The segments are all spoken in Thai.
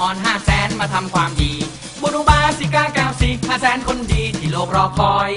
อ่อนห้าแสนมาทำความดีบุรุบาสิกาแก้วสิห้าแสนคนดีที่โลกรอคอย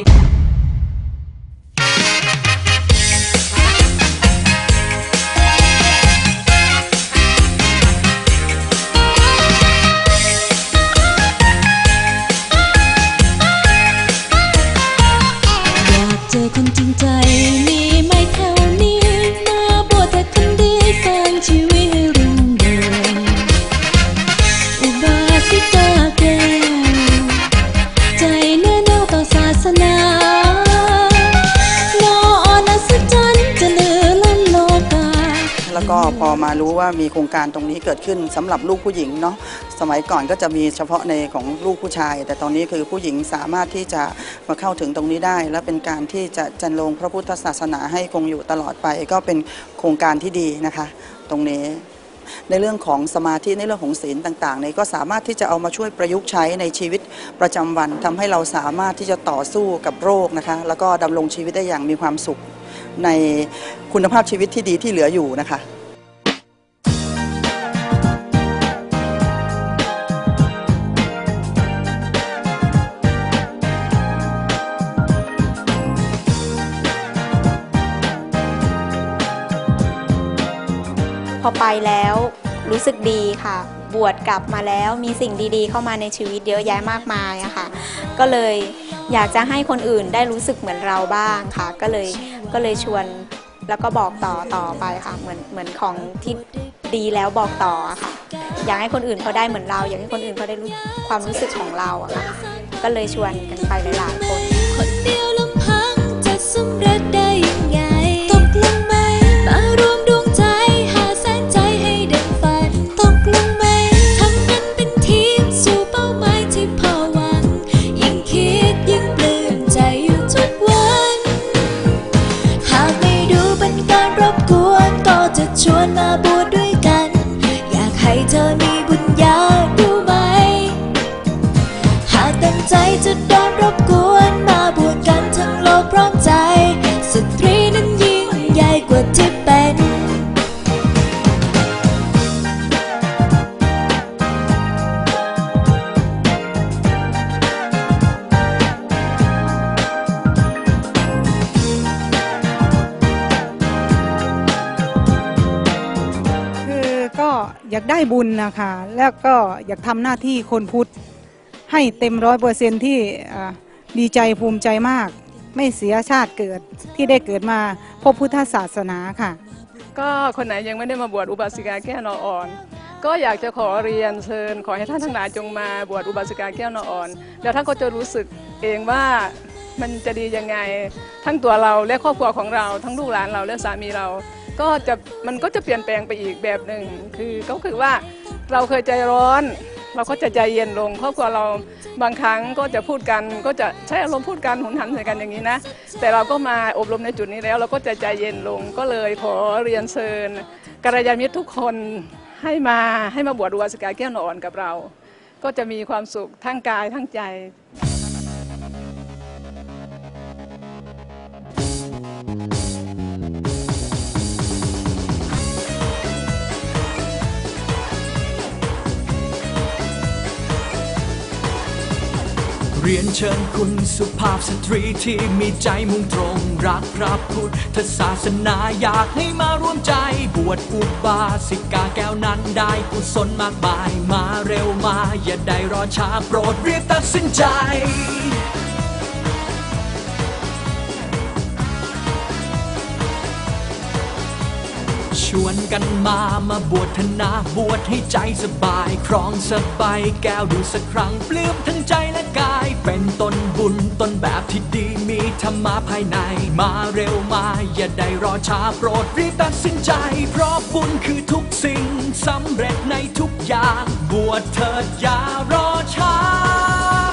ก็พอมารู้ว่ามีโครงการตรงนี้เกิดขึ้นสำหรับลูกผู้หญิงเนาะสมัยก่อนก็จะมีเฉพาะในของลูกผู้ชาย แต่ตอนนี้คือผู้หญิงสามารถที่จะมาเข้าถึงตรงนี้ได้ และเป็นการที่จะจันลงพระพุทธศาสนาให้คงอยู่ตลอดไป ก็เป็นโครงการที่ดีนะคะ ตรงนี้ในเรื่องของสมาธิในเรื่องของศีลต่างๆเนี่ยก็สามารถที่จะเอามาช่วยประยุกต์ใช้ในชีวิตประจำวันทำให้เราสามารถที่จะต่อสู้กับโรคนะคะ แล้วก็ดำรงชีวิตได้อย่างมีความสุขในคุณภาพชีวิตที่ดีที่เหลืออยู่นะคะ แล้วรู้สึกดีค่ะ บวชกลับมาแล้วมีสิ่งดีๆ เข้ามาในชีวิตเยอะแยะมากมายอะค่ะ ก็เลยอยากจะให้คนอื่นได้รู้สึกเหมือนเราบ้างค่ะ ก็เลยก็เลยชวนแล้วก็บอกต่อต่อไปค่ะ เหมือนเหมือนของที่ดีแล้วบอกต่อค่ะ อยากให้คนอื่นเขาได้เหมือนเรา อยากให้คนอื่นเขาได้รู้ความรู้สึกของเราอะค่ะ ก็เลยชวนกันไปหลายๆคน อยากได้บุญนะคะ แล้วก็อยากทำหน้าที่คนพุทธให้เต็มร้อยเปอร์เซนที่ดีใจภูมิใจมาก ไม่เสียชาติเกิดที่ได้เกิดมาพบพุทธศาสนาค่ะ ก็คนไหนยังไม่ได้มาบวชอุบาสิกาแก้วนออ่อน ก็อยากจะขอเรียนเชิญ ขอให้ท่านทั้งหลายจงมาบวชอุบาสิกาแก้วนออ่อน แล้วท่านก็จะรู้สึกเองว่ามันจะดียังไง ทั้งตัวเราและครอบครัวของเราทั้งลูกหลานเราและสามีเรา ก็จะมันก็จะเปลี่ยนแปลงไปอีกแบบหนึ่งคือก็คือว่าเราเคยใจร้อน เราก็จะใจเย็นลงครอบครัวเราบางครั้งก็จะพูดกันก็จะใช้อารมณ์พูดกันหุนหันใส่กันอย่างนี้นะ แต่เราก็มาอบรมในจุดนี้แล้ว เราก็จะใจเย็นลงก็เลยขอเรียนเชิญกัลยาณมิตรทุกคนให้มาให้มาบวชอุบาสกาแก้วนอนกับเรา ก็จะมีความสุขทั้งกายทั้งใจ เรียนเชิญคุณสุภาพสตรีที่มีใจมุ่งตรง รักพระพุทธศาสนาอยากให้มาร่วมใจบวชอุบาสิกาแก้วนั้นได้กุศลมากมาย มาเร็วมาอย่าได้รอช้าโปรดเรียกตัดสินใจ ชวนกันมามาบวชธนาบวชให้ใจสบาย ครองสบายแก้วดูสักครั้ง ปลื้มทั้งใจและกาย เป็นต้นบุญต้นแบบที่ดีมีธรรมะภายใน มาเร็วมาอย่าได้รอช้าโปรดรีบตัดสินใจ เพราะบุญคือทุกสิ่งสำเร็จในทุกอย่าง บวชเถิดอย่ารอช้า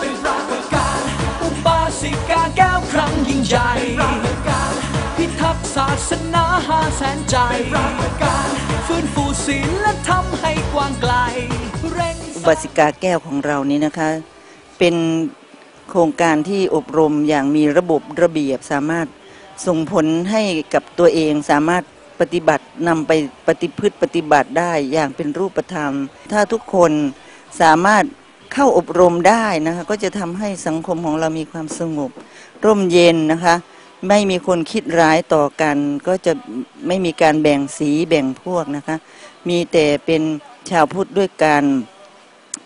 เป็นปรากฏการณ์อุบาสิกาแก้วครั้งยิ่งใหญ่ ศาสนาหาแสนใจฟื้นฟูศีลและทำให้กว้างไกลเร่งอุบาสิกาแก้วของเรานี้นะคะ เป็นโครงการที่อบรมอย่างมีระบบระเบียบสามารถส่งผลให้กับตัวเองสามารถปฏิบัตินำไปปฏิพฤติปฏิบัติได้อย่างเป็นรูปธรรม ถ้าทุกคนสามารถเข้าอบรมได้นะคะก็จะทำให้สังคมของเรามีความสงบ ร่มเย็นนะคะ ไม่มีคนคิดร้ายต่อกัน ก็จะไม่มีการแบ่งสีแบ่งพวกนะคะ มีแต่เป็นชาวพุทธด้วยกัน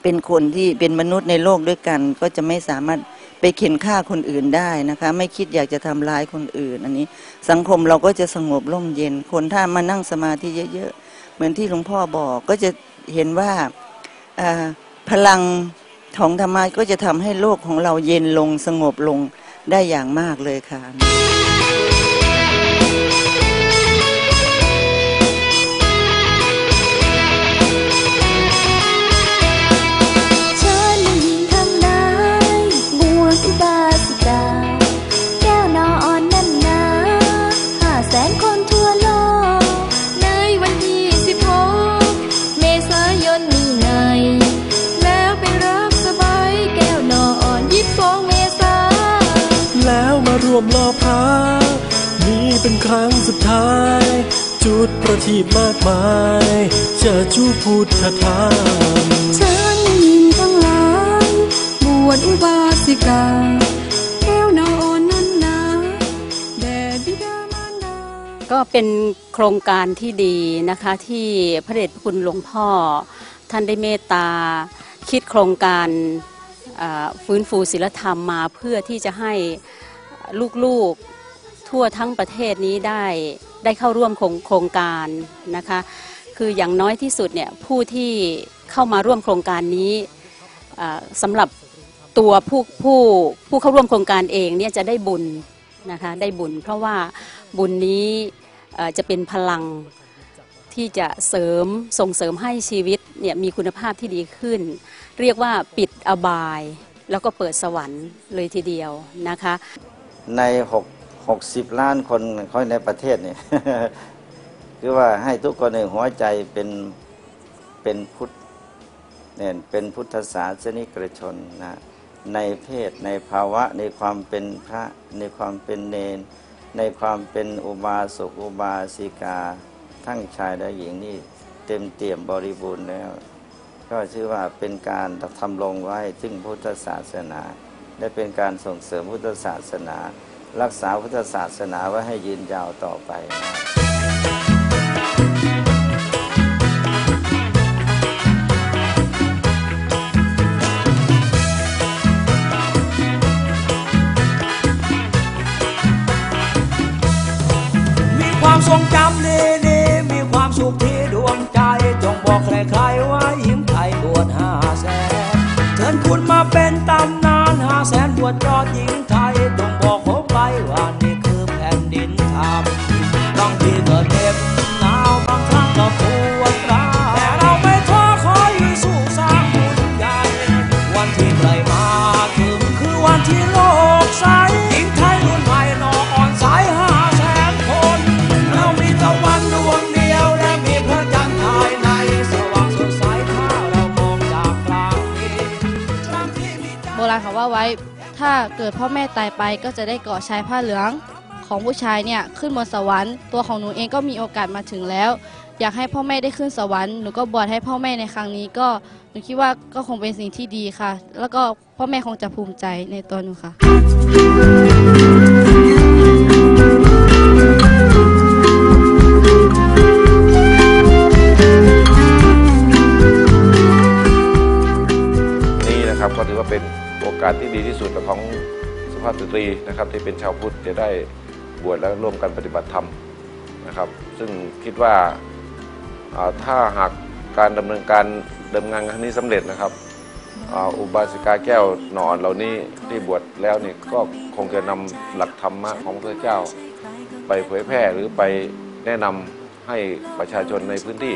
เป็นคนที่เป็นมนุษย์ในโลกด้วยกัน ก็จะไม่สามารถไปเข็นฆ่าคนอื่นได้นะคะ ไม่คิดอยากจะทำร้ายคนอื่น อันนี้ สังคมเราก็จะสงบร่มเย็น คนถ้ามานั่งสมาธิเยอะๆ เหมือนที่หลวงพ่อบอกก็จะเห็นว่าอ่าพลังของธรรมะก็จะทำให้โลกของเราเย็นลงสงบลง ได้อย่างมากเลยค่ะ ทีปมากมายจะจูพุทธธรรมฉันยินทั้งหลายบวชอุบาสิกาแก้วนออ่อนนั่นนาแด่บิดามารดาก็เป็นโครงการที่ดีนะคะที่พระเดชพระคุณหลวงพ่อ ท่านได้เมตตา คิดโครงการฟื้นฟูศิลธรรมมาเพื่อที่จะให้ลูกๆทั่วทั้งประเทศนี้ได้ ได้เข้าร่วมโครงโครงการนะคะ คืออย่างน้อยที่สุดเนี่ยผู้ที่เข้ามาร่วมโครงการนี้สำหรับตัวผู้ผู้ผู้เข้าร่วมโครงการเองเนี่ยจะได้บุญนะคะได้บุญ เพราะว่าบุญนี้จะเป็นพลังที่จะเสริมส่งเสริมให้ชีวิตเนี่ยมีคุณภาพที่ดีขึ้น เรียกว่าปิดอบาย แล้วก็เปิดสวรรค์เลยทีเดียวนะคะในหก หกสิบล้านคนเขาในประเทศเนี่ยคือว่าให้ทุกคนในหัวใจเป็นเป็นพุทธเนี่ยเป็นพุทธศาสนิกชนนะในเพศในภาวะในความเป็นพระในความเป็นเนน ในความเป็นอุบาสกอุบาสิกา ทั้งชายและหญิงนี่เต็มเตี่ยมบริบูรณ์แล้ว ก็ชื่อว่าเป็นการทำลงไว้ซึ่งพุทธศาสนา และเป็นการส่งเสริมพุทธศาสนา รักษาพุทธศาสนาไว้ให้ยืนยาวต่อไปนะมีความทรงจำดีดีมีความสุขที่ดวงใจ จงบอกใครๆว่าหญิงไทยบวชห้าแสนเชิญคุณมาเป็นตำนานห้าแสนบวชยอดหญิง ถ้าเกิดพ่อแม่ตายไปก็จะได้เกาะชายผ้าเหลือง ของผู้ชายเนี่ยขึ้นบนสวรรค์ ตัวของหนูเองก็มีโอกาสมาถึงแล้ว อยากให้พ่อแม่ได้ขึ้นสวรรค์หนูก็บวชให้พ่อแม่ในครั้งนี้ก็หนูคิดว่าก็คงเป็นสิ่งที่ดีค่ะ แล้วก็พ่อแม่คงจะภูมิใจในตัวหนูค่ะนี้นะครับก็ถือว่าเป็น โอกาสที่ดีที่สุดของสุภาพสตรีนะครับที่เป็นชาวพุทธจะได้บวชแล้วร่วมกันปฏิบัติธรรมนะครับ ซึ่งคิดว่าถ้าหากการดำเนินการดำเนินงานครั้งนี้สำเร็จนะครับอุบาสิกาแก้วหนอนเหล่านี้ที่บวชแล้วนี่ก็คงจะนำหลักธรรมะของพระเจ้า ไปเผยแพร่หรือไปแนะนำให้ประชาชนในพื้นที่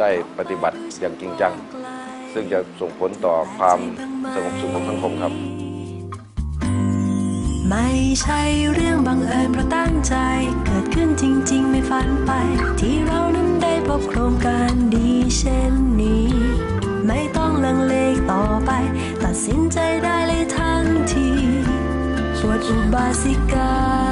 ได้ปฏิบัติอย่างจริงจัง ซึ่งจะส่งผลต่อความสงบสุขของสังคมครับ ไม่ใช่เรื่องบังเอิญเพราะตั้งใจ เกิดขึ้นจริง ๆ ไม่ฝันไป ที่เรานั้นได้พบโครงการดีเช่นนี้ ไม่ต้องลังเลต่อไป ตัดสินใจได้เลยทันทีบวชอุบาสิกา